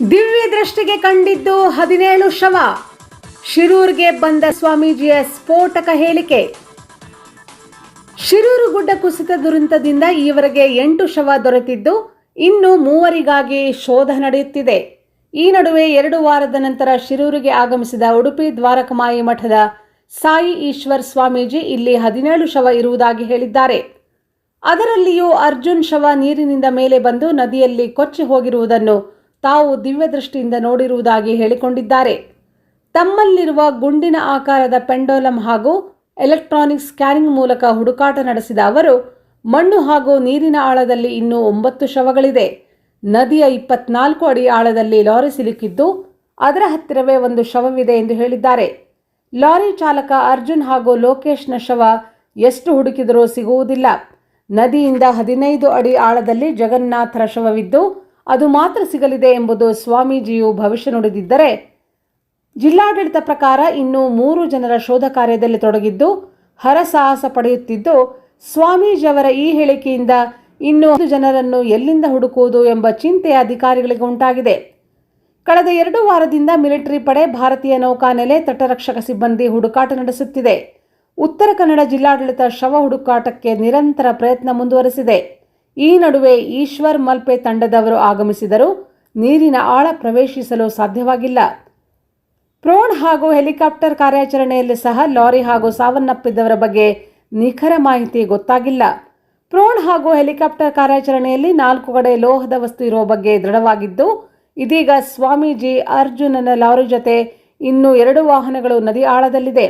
ದಿವ್ಯ ದೃಷ್ಟಿಗೆ ಕಂಡಿದ್ದು ಹದಿನೇಳು ಶವ. ಶಿರೂರ್ಗೆ ಬಂದ ಸ್ವಾಮೀಜಿಯ ಸ್ಫೋಟಕ ಹೇಳಿಕೆ. ಶಿರೂರು ಗುಡ್ಡ ಕುಸಿತ ದುರಂತದಿಂದ ಈವರೆಗೆ ಎಂಟು ಶವ ದೊರೆತಿದ್ದು, ಇನ್ನು ಮೂವರಿಗಾಗಿ ಶೋಧ ನಡೆಯುತ್ತಿದೆ. ಈ ನಡುವೆ ಎರಡು ವಾರದ ನಂತರ ಶಿರೂರಿಗೆ ಆಗಮಿಸಿದ ಉಡುಪಿ ದ್ವಾರಕಮಾಯಿ ಮಠದ ಸಾಯಿ ಈಶ್ವರ್ ಸ್ವಾಮೀಜಿ ಇಲ್ಲಿ ಹದಿನೇಳು ಶವ ಇರುವುದಾಗಿ ಹೇಳಿದ್ದಾರೆ. ಅದರಲ್ಲಿಯೂ ಅರ್ಜುನ್ ಶವ ನೀರಿನಿಂದ ಮೇಲೆ ಬಂದು ನದಿಯಲ್ಲಿ ಕೊಚ್ಚಿ ಹೋಗಿರುವುದನ್ನು ತಾವು ದಿವ್ಯ ದೃಷ್ಟಿಯಿಂದ ನೋಡಿರುವುದಾಗಿ ಹೇಳಿಕೊಂಡಿದ್ದಾರೆ. ತಮ್ಮಲ್ಲಿರುವ ಗುಂಡಿನ ಆಕಾರದ ಪೆಂಡೋಲಂ ಹಾಗೂ ಎಲೆಕ್ಟ್ರಾನಿಕ್ ಸ್ಕ್ಯಾನಿಂಗ್ ಮೂಲಕ ಹುಡುಕಾಟ ನಡೆಸಿದ ಅವರು, ಮಣ್ಣು ಹಾಗೂ ನೀರಿನ ಆಳದಲ್ಲಿ ಇನ್ನೂ ಒಂಬತ್ತು ಶವಗಳಿದೆ. ನದಿಯ ಇಪ್ಪತ್ನಾಲ್ಕು ಅಡಿ ಆಳದಲ್ಲಿ ಲಾರಿ ಸಿಲುಕಿದ್ದು, ಅದರ ಹತ್ತಿರವೇ ಒಂದು ಶವವಿದೆ ಎಂದು ಹೇಳಿದ್ದಾರೆ. ಲಾರಿ ಚಾಲಕ ಅರ್ಜುನ್ ಹಾಗೂ ಲೋಕೇಶ್ನ ಶವ ಎಷ್ಟು ಹುಡುಕಿದರೂ ಸಿಗುವುದಿಲ್ಲ. ನದಿಯಿಂದ ಹದಿನೈದು ಅಡಿ ಆಳದಲ್ಲಿ ಜಗನ್ನಾಥರ ಶವವಿದ್ದು ಅದು ಮಾತ್ರ ಸಿಗಲಿದೆ ಎಂಬುದು ಸ್ವಾಮೀಜಿಯು ಭವಿಷ್ಯ ನುಡಿದಿದ್ದರೆ, ಜಿಲ್ಲಾಡಳಿತ ಪ್ರಕಾರ ಇನ್ನೂ ಮೂರು ಜನರ ಶೋಧ ಕಾರ್ಯದಲ್ಲಿ ತೊಡಗಿದ್ದು, ಹರಸಾಹಸ ಪಡೆಯುತ್ತಿದ್ದು, ಸ್ವಾಮೀಜಿಯವರ ಈ ಹೇಳಿಕೆಯಿಂದ ಇನ್ನು ಒಂದು ಜನರನ್ನು ಎಲ್ಲಿಂದ ಹುಡುಕುವುದು ಎಂಬ ಚಿಂತೆ ಅಧಿಕಾರಿಗಳಿಗೆ ಉಂಟಾಗಿದೆ. ಕಳೆದ ಎರಡು ವಾರದಿಂದ ಮಿಲಿಟರಿ ಪಡೆ ಭಾರತೀಯ ನೌಕಾನೆಲೆ ತಟರಕ್ಷಕ ಸಿಬ್ಬಂದಿ ಹುಡುಕಾಟ ನಡೆಸುತ್ತಿದೆ. ಉತ್ತರ ಕನ್ನಡ ಜಿಲ್ಲಾಡಳಿತ ಶವ ಹುಡುಕಾಟಕ್ಕೆ ನಿರಂತರ ಪ್ರಯತ್ನ ಮುಂದುವರೆಸಿದೆ. ಈ ನಡುವೆ ಈಶ್ವರ್ ಮಲ್ಪೆ ತಂಡದವರು ಆಗಮಿಸಿದರು ನೀರಿನ ಆಳ ಪ್ರವೇಶಿಸಲು ಸಾಧ್ಯವಾಗಿಲ್ಲ. ಪ್ರೋಣ್ ಹಾಗೂ ಹೆಲಿಕಾಪ್ಟರ್ ಕಾರ್ಯಾಚರಣೆಯಲ್ಲಿ ಸಹ ಲಾರಿ ಹಾಗೂ ಸಾವನ್ನಪ್ಪಿದವರ ಬಗ್ಗೆ ನಿಖರ ಮಾಹಿತಿ ಗೊತ್ತಾಗಿಲ್ಲ. ಪ್ರೋಣ್ ಹಾಗೂ ಹೆಲಿಕಾಪ್ಟರ್ ಕಾರ್ಯಾಚರಣೆಯಲ್ಲಿ ನಾಲ್ಕು ಕಡೆ ಲೋಹದ ವಸ್ತು ಇರುವ ಬಗ್ಗೆ ದೃಢವಾಗಿದ್ದು, ಇದೀಗ ಸ್ವಾಮೀಜಿ ಅರ್ಜುನನ ಲಾರಿ ಜೊತೆ ಇನ್ನೂ ಎರಡು ವಾಹನಗಳು ನದಿ ಆಳದಲ್ಲಿದೆ.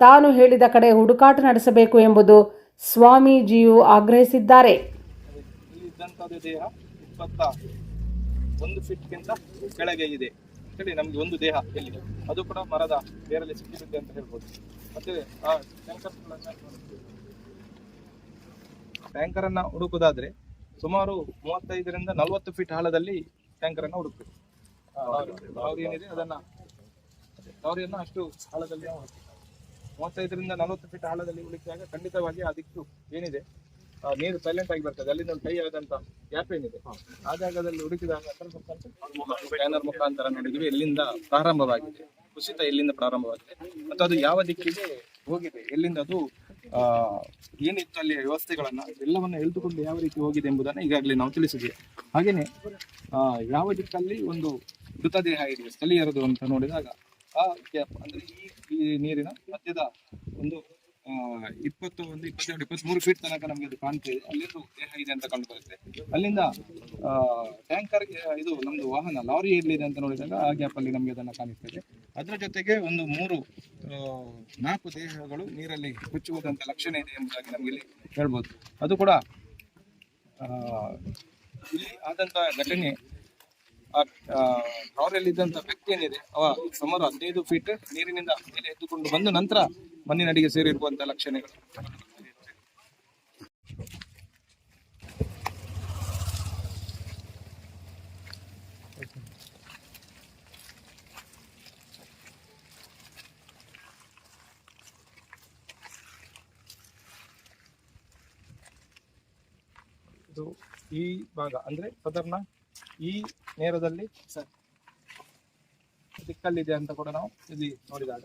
ತಾನು ಹೇಳಿದ ಕಡೆ ಹುಡುಕಾಟ ನಡೆಸಬೇಕು ಎಂಬುದು ಸ್ವಾಮೀಜಿಯು ಆಗ್ರಹಿಸಿದ್ದಾರೆ. ಇದ್ದಂಥದ್ದು ದೇಹ ಇಪ್ಪತ್ತ ಒಂದು ಫಿಟ್ಗಿಂತ ಕೆಳಗೆ ಇದೆ. ಅಂತೇಳಿ ನಮ್ಗೆ ಒಂದು ದೇಹ ಎಲ್ಲಿದೆ? ಅದು ಕೂಡ ಮರದ ಬೇರಲ್ಲಿ ಸಿಕ್ಕಿಬಿದ್ದೆ ಅಂತ ಹೇಳ್ಬೋದು. ಮತ್ತೆ ಆ ಟ್ಯಾಂಕರ್ ಟ್ಯಾಂಕರ್ ಅನ್ನ ಹುಡುಕುದಾದ್ರೆ ಸುಮಾರು ಮೂವತ್ತೈದರಿಂದ ನಲವತ್ತು ಫೀಟ್ ಆಳದಲ್ಲಿ ಟ್ಯಾಂಕರ್ ಅನ್ನ ಹುಡುಕ್ಬೇಕು ಲಾರಿ ಏನಿದೆ ಅದನ್ನ ಲಾರಿಯನ್ನ ಅಷ್ಟು ಆಳದಲ್ಲಿ ನಾವು. ಮೂವತ್ತೈದರಿಂದ ನಲವತ್ತು ಫೀಟ್ ಆಳದಲ್ಲಿ ಹುಡುಕಿದಾಗ ಖಂಡಿತವಾಗಿ ಅದಕ್ಕೆ ಏನಿದೆ? ನೀರು ಸೈಲೆಂಟ್ ಆಗಿ ಬರ್ತದೆ. ಅಲ್ಲಿಂದ ಒಂದು ಕೈ ಆದಂತ ಗ್ಯಾಪ್ ಏನಿದೆ. ಆ ಜಾಗದಲ್ಲಿ ಹುಡುಕಿದಾಗ ಸ್ಕ್ಯಾನರ್ ಮುಖಾಂತರ ನೋಡಿದ್ವಿ. ಎಲ್ಲಿಂದ ಪ್ರಾರಂಭವಾಗಿದೆ. ಕುಸಿತ ಎಲ್ಲಿಂದ ಪ್ರಾರಂಭವಾಗಿದೆ. ಮತ್ತು ಅದು ಯಾವ ದಿಕ್ಕಿಗೆ ಹೋಗಿದೆ? ಎಲ್ಲಿಂದ ಅದು ಏನಿತ್ತು ಅಲ್ಲಿ ವ್ಯವಸ್ಥೆಗಳನ್ನ ಎಲ್ಲವನ್ನ ಎಳೆದುಕೊಂಡು ಯಾವ ರೀತಿ ಹೋಗಿದೆ ಎಂಬುದನ್ನ ಈಗಾಗಲೇ ನಾವು ತಿಳಿಸಿದ್ವಿ. ಹಾಗೇನೆ ಆ ಯಾವ ದಿಕ್ಕಲ್ಲಿ ಒಂದು ಮೃತದೇಹ ಇದೆ ಸ್ಥಳೀಯರದು ಅಂತ ನೋಡಿದಾಗ ಆ ಗ್ಯಾಪ್ ಅಂದ್ರೆ ಈ ನೀರಿನ ಮಧ್ಯದ ಒಂದು ಇಪ್ಪತ್ತು ಒಂದು, ಇಪ್ಪತ್ತೆರಡು ಇಪ್ಪತ್ಮೂರು ಫೀಟ್ ತನಕ ನಮಗೆ ಅದು ಕಾಣ್ತಾ ಇದೆ. ಅಲ್ಲಿಂದು ದೇಹ ಇದೆ ಅಂತ ಕಂಡು ಬರುತ್ತೆ. ಅಲ್ಲಿಂದ ಟ್ಯಾಂಕರ್ ಇದು ನಮ್ದು ವಾಹನ ಲಾರಿ ಎಲ್ಲಿದೆ ಅಂತ ನೋಡಿದಾಗ ಆ ಗ್ಯಾಪ್ ಅಲ್ಲಿ ನಮಗೆ ಅದನ್ನ ಕಾಣಿಸ್ತದೆ ಅದರ ಜೊತೆಗೆ ಒಂದು ಮೂರು ನಾಲ್ಕು ದೇಹಗಳು ನೀರಲ್ಲಿ ಹುಚ್ಚುವುದಂತ ಲಕ್ಷಣ ಇದೆ ಎಂಬುದಾಗಿ ನಮಗೆ ಇಲ್ಲಿ ಹೇಳ್ಬೋದು. ಅದು ಕೂಡ ಇಲ್ಲಿ ಆದಂತ ಘಟನೆ ಇದ್ದಂತ ವ್ಯಕ್ತಿ ಏನಿದೆ, ಅವ ಸುಮಾರು ಹದಿನೈದು ಫೀಟ್ ನೀರಿನಿಂದ ಮೇಲೆ ಎದ್ದುಕೊಂಡು ಬಂದ ನಂತರ ಮಣ್ಣಿನಡಿಗೆ ಸೇರಿರುವಂತಹ ಲಕ್ಷಣಗಳು. ಈ ಭಾಗ, ಅಂದ್ರೆ ಸಾಧಾರಣ ಈ ನೇರದಲ್ಲಿ ಸರ್ ದಿಕ್ಕಲ್ಲಿದೆ ಅಂತ ಕೂಡ ನಾವು ಇಲ್ಲಿ ನೋಡಿದಾಗ.